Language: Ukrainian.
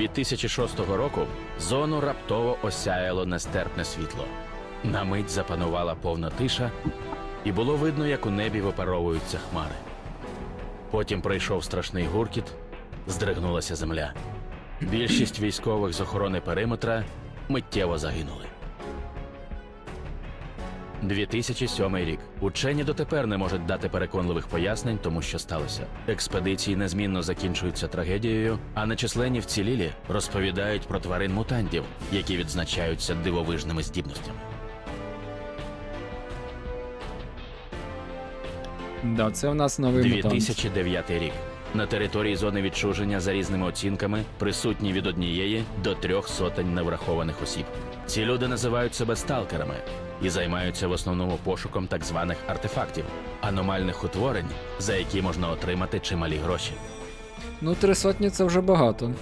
2006 року зону раптово осяяло нестерпне світло. На мить запанувала повна тиша, і було видно, як у небі випаровуються хмари. Потім прийшов страшний гуркіт, здригнулася земля. Більшість військових з охорони периметра миттєво загинули. 2007 рік. Учені дотепер не можуть дати переконливих пояснень тому, що сталося. Експедиції незмінно закінчуються трагедією, а нечисленні вцілілі розповідають про тварин мутантів, які відзначаються дивовижними здібностями. Да, це у нас новий мутант. 2009 рік. На території зони відчуження за різними оцінками присутні від однієї до трьох сотень неврахованих осіб. Ці люди називають себе сталкерами і займаються в основному пошуком так званих артефактів, аномальних утворень, за які можна отримати чималі гроші. Ну, три сотні це вже багато.